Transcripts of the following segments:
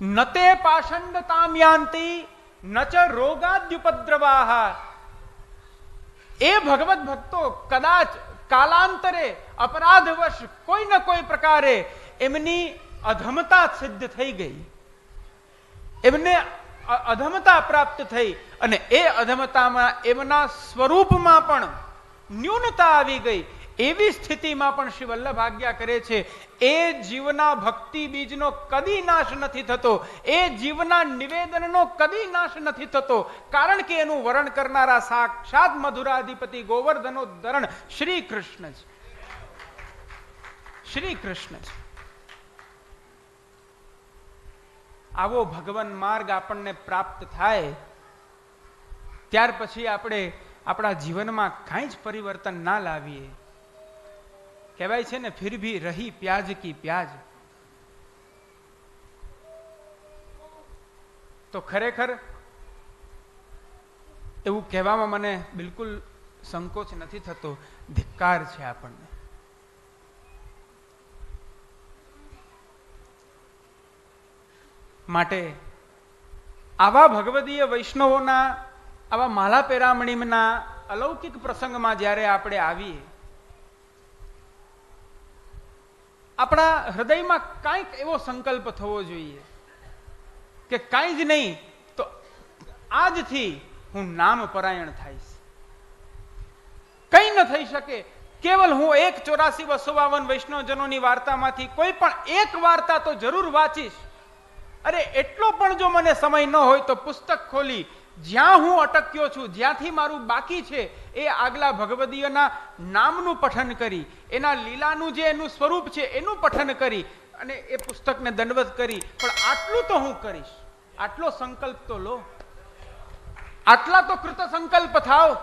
નતે પાષંડતામ યાંતિ ન ચ રોગાદ્યુપદ્રવાહ એ ભગવત ભક્તો કદાચ કાલાંતરે અપરાધવશ કોઈ ન કોઈ પ્રકારે એમની અધમતા સિદ્ધ થઈ ગઈ એમને અધમતા પ્રાપ્ત થઈ અને એ અધમતામાં એમના સ્વરૂપમાં પણ ન્યૂનતા આવી ગઈ એવી સ્થિતિમાં પણ શ્રી વલ્લભ આજ્ઞા કરે છે, એ જીવના ભક્તિ બીજનો કદી નાશ નથી થતો. એ જીવના નિવેદનનો કદી નાશ નથી થતો. કારણ કે એનું વરણ કરનારા સાક્ષાત મધુરાધિપતિ ગોવર્ધનો ધરણ શ્રી કૃષ્ણ છે. શ્રી કૃષ્ણ છે. આવો ભગવાન માર્ગ આપણને પ્રાપ્ત થાય, ત્યાર પછી આપણે આપણા જીવનમાં કાંઈ જ પરિવર્તન ના લાવીએ. કહેવાય છે ને, ફિર ભી રહી પ્યાજ કી પ્યાજ. તો ખરેખર એવું કહેવામાં મને બિલકુલ સંકોચ નથી થતો, ધિક્કાર છે આપણને. માટે આવા ભગવદીય વૈષ્ણવોના, આવા માલા પેરામણીમના અલૌકિક પ્રસંગમાં જ્યારે આપણે આવીએ આપણા હૃદયમાં કાંઈક એવો સંકલ્પ થવો જોઈએ કે કાંઈ જ નહીં, તો આજથી હું નામ પરાયણ થઈશ. કંઈ ન થઈ શકે. કેવલ હું એક ચોરાસી બસો બાવન વૈષ્ણવજનોની વાર્તામાંથી કોઈ પણ એક વાર્તા તો જરૂર વાંચીશ. અરે, એટલો પણ જો મને સમય ન હોય તો પુસ્તક ખોલી. જ્યાં હું અટક્યો છું, જ્યાંથી મારું બાકી છે એ આગલા ભગવદીઓના નામનું પઠન કરી, એના લીલાનું જે એનું સ્વરૂપ છે એનું પઠન કરી અને એ પુસ્તકને દંડવત કરી. પણ આટલું તો હું કરીશ. આટલો સંકલ્પ તો લો. આટલા તો કૃત સંકલ્પ થાવ.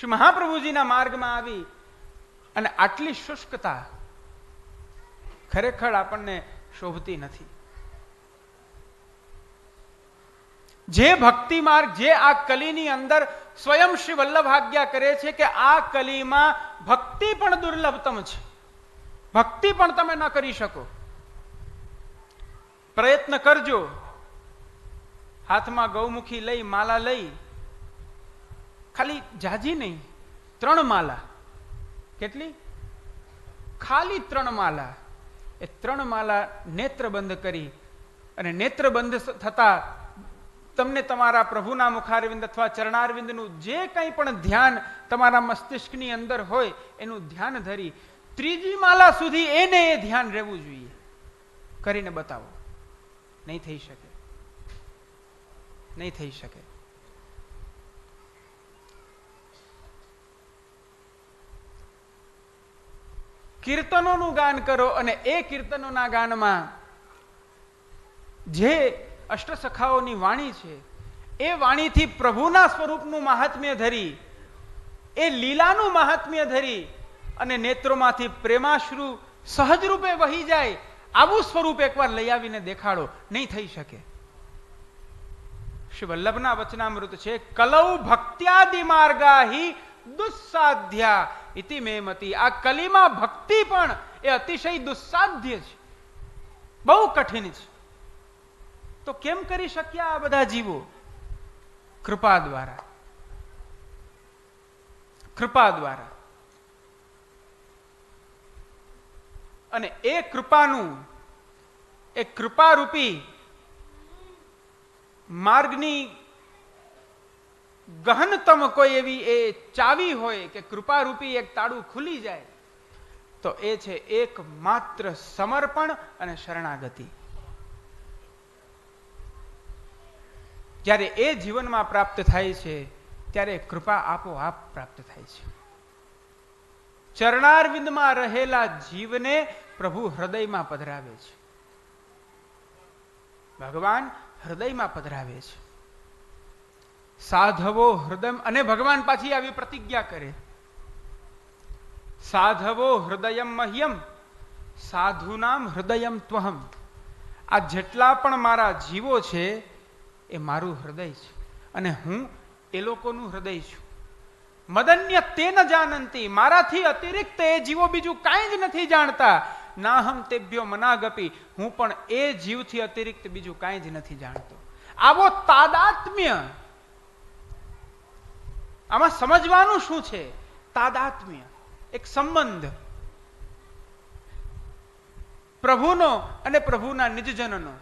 શ્રી મહાપ્રભુજીના માર્ગમાં આવી અને આટલી શુષ્કતા ખરેખર આપણને શોભતી નથી. જે ભક્તિ માર્ગ, જે આ કલીની અંદર સ્વયં શ્રી વલ્લભ આજ્ઞા કરે છે કે આ કલીમાં ભક્તિ પણ દુર્લભતમ છે. ભક્તિ પણ તમે ન કરી શકો. પ્રયત્ન કરજો. હાથમાં ગૌમુખી લઈ, માલા લઈ. ખાલી જાજી નહીં, ત્રણ માલા. કેટલી? ખાલી ત્રણ માલા. એ ત્રણ માલા નેત્ર બંધ કરી અને નેત્રબંધ બંધ થતા તમને તમારા પ્રભુના મુખારવિંદ અથવા ચરણારવિંદનું જે કંઈ પણ ધ્યાન તમારા મસ્તિષ્કની અંદર હોય, એનું ધ્યાન ધરી ત્રીજી માલા સુધી એને એ ધ્યાન રહેવું જોઈએ. કરીને બતાવો. નહીં થઈ શકે. નહીં થઈ શકે. કીર્તનોનું ગાન કરો અને એ કીર્તનોના ગાનમાં જે અષ્ટસખાઓની વાણી છે, એ વાણીથી પ્રભુના સ્વરૂપનું મહાત્મ્ય ધરી, એ લીલાનું મહાત્મ્ય ધરી અને નેત્રોમાંથી પ્રેમાશ્રુ સહજ રૂપે વહી જાય, આવું સ્વરૂપ એકવાર લઈ આવીને દેખાડો, નહીં થઈ શકે. શ્રી વલ્લભના વચનામૃત છે, કલૌ ભક્ત્યાદિ માર્ગાહી દુસ્સાધ્યા ઇતિ મેમતી આ કલીમાં ભક્તિ પણ એ અતિશય દુસ્સાધ્ય છે. બહુ કઠિન છે. તો કેમ કરી શક્યા આ બધા જીવો? કૃપા દ્વારા. કૃપા દ્વારા. અને એ કૃપાનું, એ કૃપારૂપી માર્ગની ગહનતમ કોઈ એવી એ ચાવી હોય કે કૃપારૂપી એક તાળું ખુલી જાય, તો એ છે એક માત્ર સમર્પણ અને શરણાગતિ. જ્યારે એ જીવનમાં પ્રાપ્ત થાય છે, ત્યારે કૃપા આપોઆપ પ્રાપ્ત થાય છે. ચરણારવિંદમાં રહેલા જીવને પ્રભુ હૃદયમાં પધરાવે છે. ભગવાન હૃદયમાં પધરાવે છે. સાધવો હૃદય અને ભગવાન પાછી આવી પ્રતિજ્ઞા કરે. સાધવો હૃદયમ મહ્યમ, સાધુનામ હૃદયમ ત્વહમ. આ જેટલા પણ મારા જીવો છે એ મારું હૃદય છે. અને હું એ લોકોનું હૃદય છું. મદન્ય તે ન જાનંતી, મારાથી અતિરિક્ત એ જીવો બીજું કાંઈ જ નથી જાણતા. ના તેભ્યો મનાગપી, હું પણ એ જીવથી અતિરિક્ત બીજું કાંઈ જ નથી જાણતો. આવો તાદાત્મ્ય. આમાં સમજવાનું શું છે? તાદાત્મ્ય, એક સંબંધ. પ્રભુનો અને પ્રભુના નિજજનનો.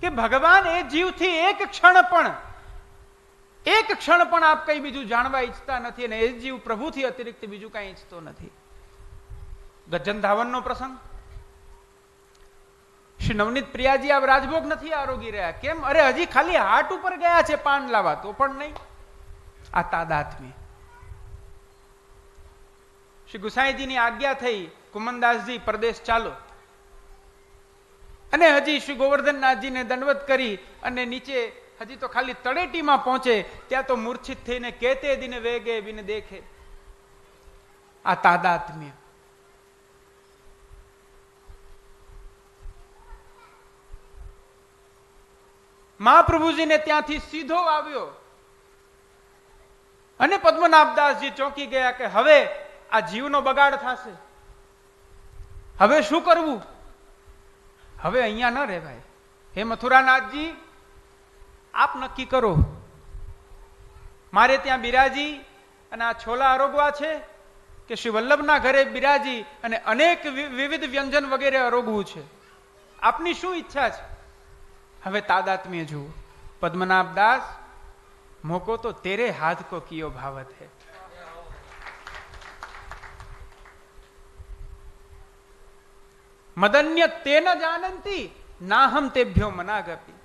કે ભગવાન એ જીવથી એક ક્ષણ પણ, એક ક્ષણ પણ આપ કઈ બીજું જાણવા ઈચ્છતા નથી અને એ જીવ પ્રભુથી અતિરિક્ત બીજું કઈ ઈચ્છતો નથી. ગજન ધાવનનો પ્રસંગ. શ્રી નવનીત પ્રિયાજી આ રાજભોગ નથી આરોગી રહ્યા. કેમ? અરે હજી ખાલી હાટ ઉપર ગયા છે પાન લાવવા, તો પણ નહીં. આ તાદાત્મ્ય. શ્રી ગુસાઈજીની આજ્ઞા થઈ, કુમનદાસજી, પરદેશ ચાલો. અને હજી શ્રી ગોવર્ધનનાથજીને દંડવત કરી અને નીચે હજી તો ખાલી તળેટીમાં પહોંચે, ત્યાં તો મૂર્છિત થઈને કેતે દિને વેગે બિને દેખે. આ તાદાત્મ્ય. મહાપ્રભુજીને ત્યાંથી સીધો આવ્યો. અને પદ્મનાભદાસજી ચોંકી ગયા કે હવે આ જીવનો બગાડ થશે. હવે શું કરવું? હવે અહીંયા ન રહેવાય. હે મથુરાનાથજી, આપ નક્કી કરો. મારે ત્યાં બિરાજી અને આ છોલા આરોગવા છે કે શ્રી વલ્લભના ઘરે બિરાજી અને અનેક વિવિધ વ્યંજન વગેરે આરોગવું છે? આપની શું ઈચ્છા છે? હવે તાદાત્મ્ય જુઓ. પદ્મનાભ દાસ, મોકો તો તેરે હાથ કો કિયો ભાવત હે. મદન્ય તે ન જાનંતી નાહમ તેભ્યો મનાગપી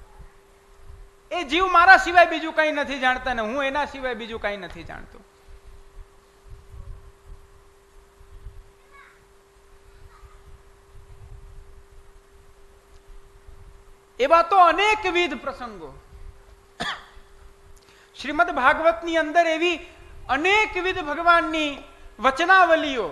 એ જીવ મારા સિવાય બીજું કઈ નથી જાણતા ને હું એના સિવાય બીજું કઈ નથી જાણતો એવા તો અનેકવિધ પ્રસંગો શ્રીમદ ભાગવતની અંદર એવી અનેકવિધ ભગવાનની વચનાવલીઓ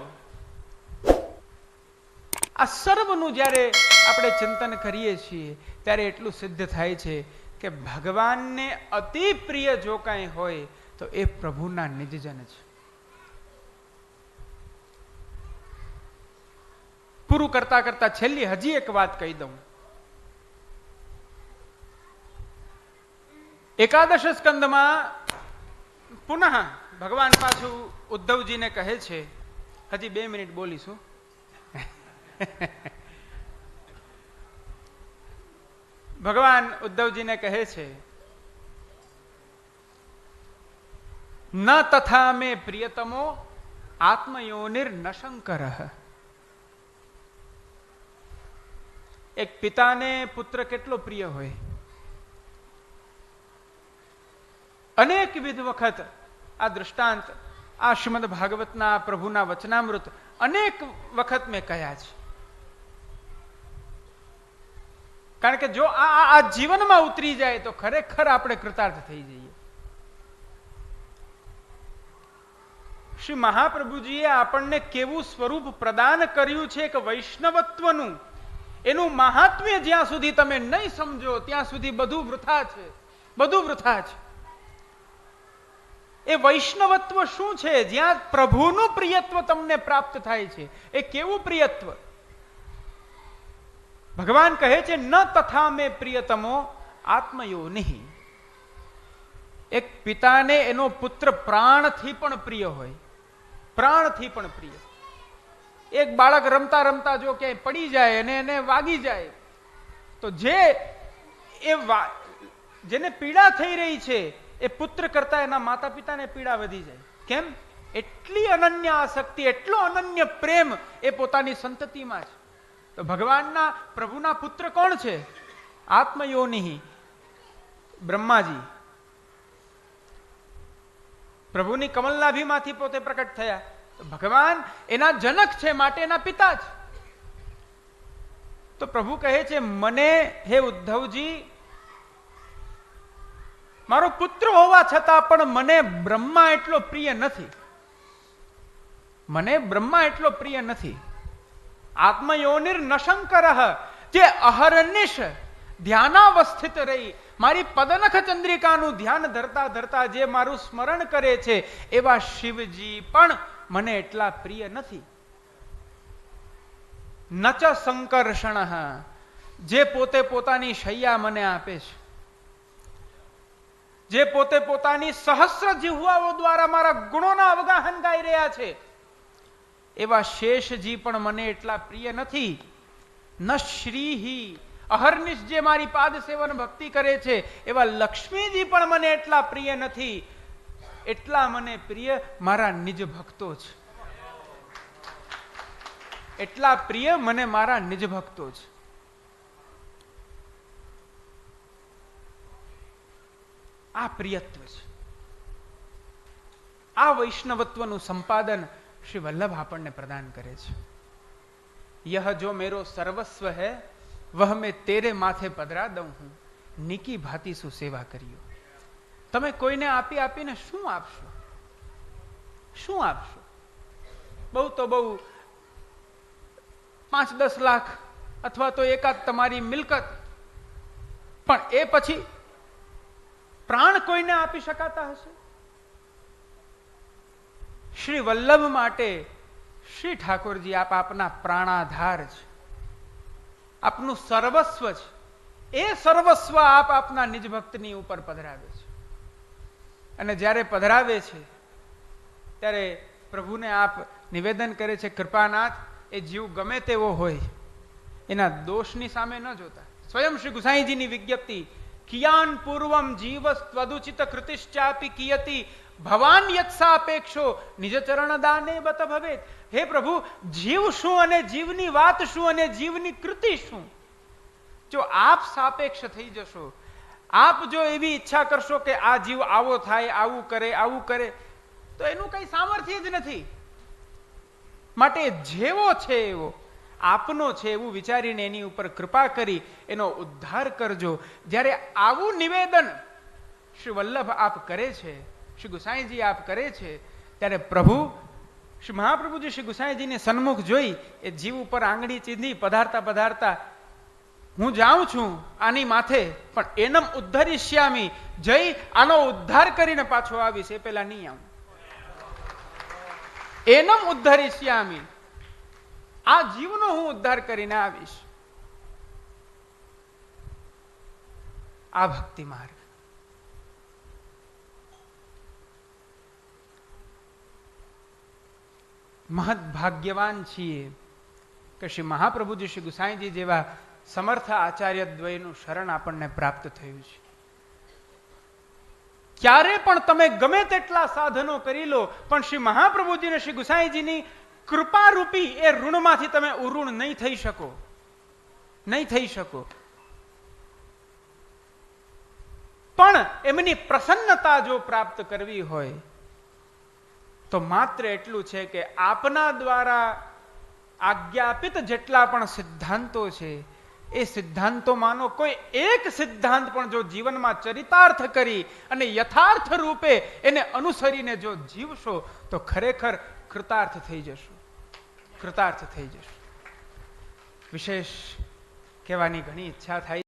આ સર્વનું જ્યારે આપણે ચિંતન કરીએ છીએ, ત્યારે એટલું સિદ્ધ થાય છે કે ભગવાનને અતિ પ્રિય જો કાંઈ હોય, તો એ પ્રભુના નિજજન છે. પૂરું કરતા કરતા છેલ્લી હજી એક વાત કહી દઉં. એકાદશ સ્કંદમાં પુનઃ ભગવાન પાછું ઉદ્ધવજીને કહે છે. હજી બે મિનિટ બોલીશું. ભગવાન ઉદ્ધવજીને કહે છે, ન તથા મે પ્રિયતમો આત્મયોનિર ન એક પિતાને પુત્ર કેટલો પ્રિય હોય? અનેક વિધ વખત આ દૃષ્ટાંત આ શ્રીમદ ભાગવતના પ્રભુના વચનામૃત અનેક વખત મેં કહ્યા છે. કારણ કે જો આ આ- જીવનમાં ઉતરી જાય તો ખરેખર આપણે કૃતાર્થ થઈ જઈએ. શ્રી મહાપ્રભુજીએ આપણને કેવું સ્વરૂપ પ્રદાન કર્યું છે કે વૈષ્ણવત્વનું, એનું મહાત્મ્ય જ્યાં સુધી તમે નહીં સમજો, ત્યાં સુધી બધું વૃથા છે. બધું વૃથા છે. એ વૈષ્ણવત્વ શું છે? જ્યાં પ્રભુનું પ્રિયત્વ તમને પ્રાપ્ત થાય છે. એ કેવું પ્રિયત્વ? ભગવાન કહે છે, ન તથા મેં પ્રિયતમો આત્મયો નહીં. એક પિતાને એનો પુત્ર પ્રાણથી પણ પ્રિય હોય, પ્રાણથી પણ પ્રિય. એક બાળક રમતા રમતા જો ક્યાંય પડી જાય અને એને વાગી જાય, તો જે એ જેને પીડા થઈ રહી છે, એ પુત્ર કરતા એના માતા પિતાને પીડા વધી જાય. કેમ? એટલી અનન્ય આસક્તિ, એટલો અનન્ય પ્રેમ એ પોતાની સંતતિમાં છે. તો ભગવાનના પ્રભુના પુત્ર કોણ છે? આત્મયોનિ બ્રહ્માજી. પ્રભુની કમલનાભીમાંથી પોતે પ્રકટ થયા. તો ભગવાન એના જનક છે, માટે એના પિતા છે તો પ્રભુ કહે છે, મને, હે ઉદ્ધવજી, મારો પુત્ર હોવા છતાં પણ મને બ્રહ્મા એટલો પ્રિય નથી. મને બ્રહ્મા એટલો પ્રિય નથી. આત્મયોનિર નશંકર, જે અહરનિશ ધ્યાનાવસ્થિત રહી. મારી પદનખ ચંદ્રિકાનું ધ્યાન ધરતા ધરતા જે મારું સ્મરણ કરે છે, એવા શિવજી પણ મને એટલા પ્રિય નથી. નચ સંકર્ષણ, જે પોતે પોતાની શૈયા મને આપે છે. જે પોતે પોતાની સહસ્ર જીહવાઓ દ્વારા મારા ગુણોના અવગાહન ગાઈ રહ્યા છે. એવા શેષજી પણ મને એટલા પ્રિય નથી. ન શ્રીહી, અહર્નિશ જે મારી પાદ સેવન ભક્તિ કરે છે, એવા લક્ષ્મીજી પણ મને એટલા પ્રિય નથી. એટલા મને પ્રિય મારા નિજ ભક્તો છે એટલા પ્રિય મને મારા નિજ ભક્તો છે આ પ્રિયત્વ છે આ વૈષ્ણવત્વનું સંપાદન શ્રી વલ્લભ આપણને પ્રદાન કરે છે. યહ જો મેરો સર્વસ્વ હૈ, વહ મેં તેરે માથે પધરા દઉં હું. નિકી ભાતી શું સેવા કર્યો તમે કોઈને આપી આપીને શું આપશો? શું આપશો? બહુ તો બહુ પાંચ દસ લાખ અથવા તો એકાદ તમારી મિલકત. પણ એ પછી પ્રાણ કોઈને આપી શકાતા હશે? શ્રી વલ્લભ માટે શ્રી ઠાકોરજી આપ આપના પ્રાણાધાર છે. આપનું સર્વસ્વ છે. એ સર્વસ્વ આપ આપના નિજ ભક્તની ઉપર પધરાવે છે. અને જ્યારે પધરાવે છે, ત્યારે પ્રભુને આપ નિવેદન કરે છે, કૃપાનાથ, એ જીવ ગમે તેવો હોય, એના દોષની સામે ન જોતા. સ્વયં શ્રી ગુસાઈજીની વિજ્ઞપ્તિ, કિયાન પૂર્વમ જીવ ત્વદુચિત કૃતિશ્ચાપી કિયતી ભવાન યત્સાપેક્ષો નિજ ચરણ દાને બત ભવેત. હે પ્રભુ, જીવ શું અને જીવની વાત શું અને જીવની કૃતિ શું? જો આપ સાપેક્ષ થઈ જશો, આપ જો એવી ઈચ્છા કરશો કે આ જીવ આવો થાય, આવું કરે આવું કરે, તો એનું કઈ સામર્થ્ય જ નથી. માટે જેવો છે એવો, આપનો છે એવું વિચારીને એની ઉપર કૃપા કરી એનો ઉદ્ધાર કરજો. જ્યારે આવું નિવેદન શ્રી વલ્લભ આપ કરે છે શ્રી ગુસાઈજી આપ કરે છે, ત્યારે પ્રભુ, શ્રી મહાપ્રભુજી શ્રી ગુસાઈજીને સન્મુખ જોઈ, એ જીવ ઉપર આંગળી ચીંધી, પધારતા પધારતા, હું જાઉં છું આની માથે, પણ એનમ ઉદ્ધરિષ્યામી જઈ આનો ઉદ્ધાર કરીને પાછો આવીશ, એ પેલા નહીં આવું. એનમ ઉદ્ધરિષ્યામી આ જીવનો હું ઉદ્ધાર કરીને આવીશ. આ ભક્તિ માર્ગ. મહદ ભાગ્યવાન છીએ. કે શ્રી મહાપ્રભુજી શ્રી ગુસાઈજી જેવા સમર્થ આચાર્ય દ્વયનું શરણ આપણને પ્રાપ્ત થયું છે. ક્યારે પણ તમે ગમે તેટલા સાધનો કરી લો, પણ શ્રી મહાપ્રભુજીને શ્રી ગુસાઈજીની કૃપારૂપી એ ઋણમાંથી તમે ઉઋણ નહીં થઈ શકો. નહીં થઈ શકો. પણ એમની પ્રસન્નતા જો પ્રાપ્ત કરવી હોય તો માત્ર એટલું છે કે આપના દ્વારા આજ્ઞાપિત જેટલા પણ સિદ્ધાંતો છે, એ સિદ્ધાંતોમાંનો કોઈ એક સિદ્ધાંત પણ જો જીવનમાં ચરિતાર્થ કરી અને યથાર્થ રૂપે એને અનુસરીને જો જીવશો, તો ખરેખર કૃતાર્થ થઈ જશો. કૃતાર્થ થઈ જશો. વિશેષ કહેવાની ઘણી ઈચ્છા થાય